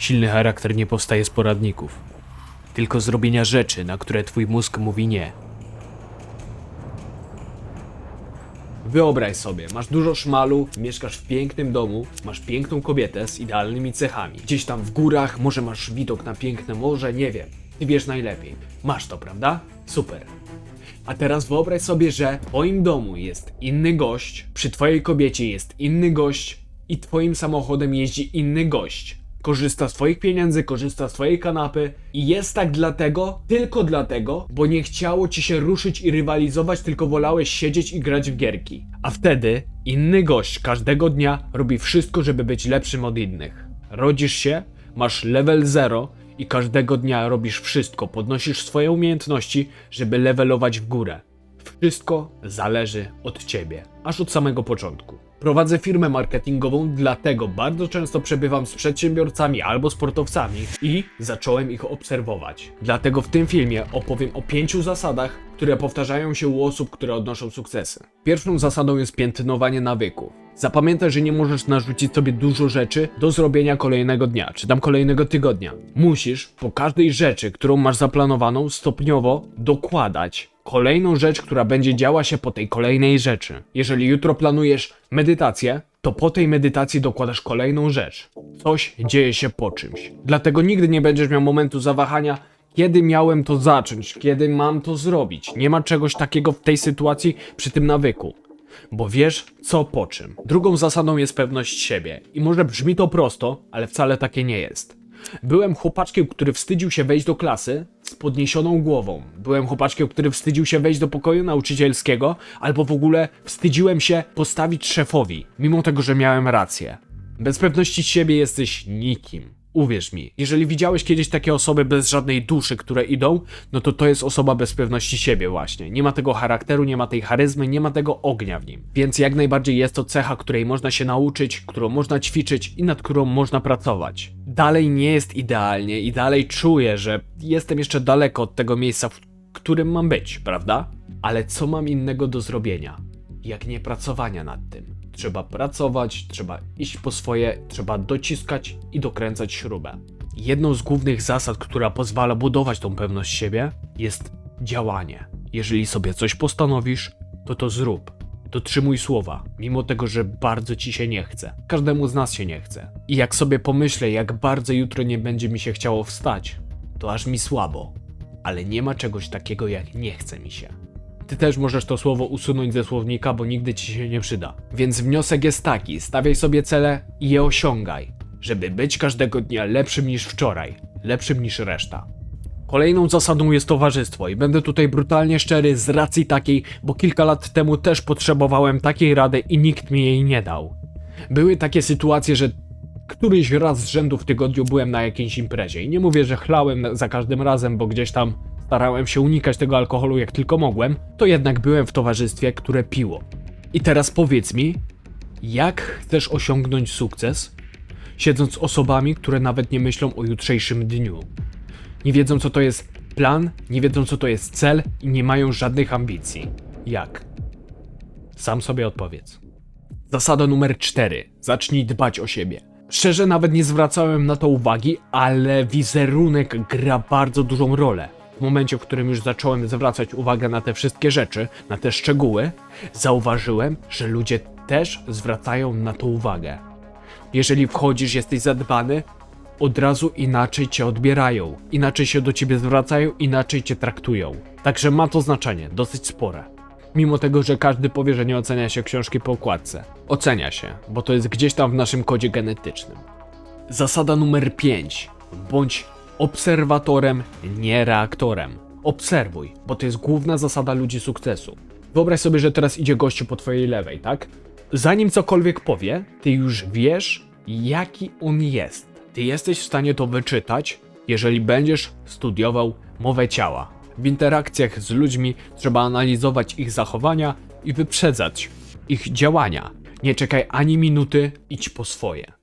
Silny charakter nie powstaje z poradników, tylko z robienia rzeczy, na które twój mózg mówi nie. Wyobraź sobie, masz dużo szmalu, mieszkasz w pięknym domu, masz piękną kobietę z idealnymi cechami. Gdzieś tam w górach, może masz widok na piękne morze, nie wiem. Ty wiesz najlepiej. Masz to, prawda? Super. A teraz wyobraź sobie, że w twoim domu jest inny gość, przy twojej kobiecie jest inny gość i twoim samochodem jeździ inny gość. Korzysta z twoich pieniędzy, korzysta z twojej kanapy i jest tak dlatego, tylko dlatego, bo nie chciało ci się ruszyć i rywalizować, tylko wolałeś siedzieć i grać w gierki. A wtedy inny gość każdego dnia robi wszystko, żeby być lepszym od innych. Rodzisz się, masz level 0 i każdego dnia robisz wszystko, podnosisz swoje umiejętności, żeby levelować w górę. Wszystko zależy od ciebie, aż od samego początku. Prowadzę firmę marketingową, dlatego bardzo często przebywam z przedsiębiorcami albo sportowcami i zacząłem ich obserwować. Dlatego w tym filmie opowiem o pięciu zasadach, które powtarzają się u osób, które odnoszą sukcesy. Pierwszą zasadą jest piętnowanie nawyków. Zapamiętaj, że nie możesz narzucić sobie dużo rzeczy do zrobienia kolejnego dnia, czy tam kolejnego tygodnia. Musisz po każdej rzeczy, którą masz zaplanowaną, stopniowo dokładać kolejną rzecz, która będzie działa się po tej kolejnej rzeczy. Jeżeli jutro planujesz medytację, to po tej medytacji dokładasz kolejną rzecz. Coś dzieje się po czymś. Dlatego nigdy nie będziesz miał momentu zawahania, kiedy miałem to zacząć, kiedy mam to zrobić. Nie ma czegoś takiego w tej sytuacji przy tym nawyku. Bo wiesz, co po czym. Drugą zasadą jest pewność siebie. I może brzmi to prosto, ale wcale takie nie jest. Byłem chłopaczkiem, który wstydził się wejść do klasy z podniesioną głową. Byłem chłopaczkiem, który wstydził się wejść do pokoju nauczycielskiego, albo w ogóle wstydziłem się postawić szefowi, mimo tego, że miałem rację. Bez pewności siebie jesteś nikim. Uwierz mi, jeżeli widziałeś kiedyś takie osoby bez żadnej duszy, które idą, no to to jest osoba bez pewności siebie właśnie. Nie ma tego charakteru, nie ma tej charyzmy, nie ma tego ognia w nim. Więc jak najbardziej jest to cecha, której można się nauczyć, którą można ćwiczyć i nad którą można pracować. Dalej nie jest idealnie i dalej czuję, że jestem jeszcze daleko od tego miejsca, w którym mam być, prawda? Ale co mam innego do zrobienia? Jak nie pracowania nad tym? Trzeba pracować, trzeba iść po swoje, trzeba dociskać i dokręcać śrubę. Jedną z głównych zasad, która pozwala budować tą pewność siebie, jest działanie. Jeżeli sobie coś postanowisz, to to zrób. Dotrzymuj słowa, mimo tego, że bardzo ci się nie chce. Każdemu z nas się nie chce. I jak sobie pomyślę, jak bardzo jutro nie będzie mi się chciało wstać, to aż mi słabo. Ale nie ma czegoś takiego jak nie chce mi się. Ty też możesz to słowo usunąć ze słownika, bo nigdy ci się nie przyda. Więc wniosek jest taki: stawiaj sobie cele i je osiągaj, żeby być każdego dnia lepszym niż wczoraj, lepszym niż reszta. Kolejną zasadą jest towarzystwo i będę tutaj brutalnie szczery z racji takiej, bo kilka lat temu też potrzebowałem takiej rady i nikt mi jej nie dał. Były takie sytuacje, że któryś raz z rzędu w tygodniu byłem na jakiejś imprezie i nie mówię, że chlałem za każdym razem, bo gdzieś tam starałem się unikać tego alkoholu jak tylko mogłem, to jednak byłem w towarzystwie, które piło. I teraz powiedz mi, jak chcesz osiągnąć sukces, siedząc z osobami, które nawet nie myślą o jutrzejszym dniu? Nie wiedzą, co to jest plan, nie wiedzą, co to jest cel i nie mają żadnych ambicji. Jak? Sam sobie odpowiedz. Zasada numer 4. Zacznij dbać o siebie. Szczerze nawet nie zwracałem na to uwagi, ale wizerunek gra bardzo dużą rolę. W momencie, w którym już zacząłem zwracać uwagę na te wszystkie rzeczy, na te szczegóły, zauważyłem, że ludzie też zwracają na to uwagę. Jeżeli wchodzisz, jesteś zadbany, od razu inaczej cię odbierają, inaczej się do ciebie zwracają, inaczej cię traktują. Także ma to znaczenie, dosyć spore. Mimo tego, że każdy powie, że nie ocenia się książki po okładce. Ocenia się, bo to jest gdzieś tam w naszym kodzie genetycznym. Zasada numer 5. Bądź obserwatorem, nie reaktorem. Obserwuj, bo to jest główna zasada ludzi sukcesu. Wyobraź sobie, że teraz idzie gościu po twojej lewej, tak? Zanim cokolwiek powie, ty już wiesz, jaki on jest. Ty jesteś w stanie to wyczytać, jeżeli będziesz studiował mowę ciała. W interakcjach z ludźmi trzeba analizować ich zachowania i wyprzedzać ich działania. Nie czekaj ani minuty, idź po swoje.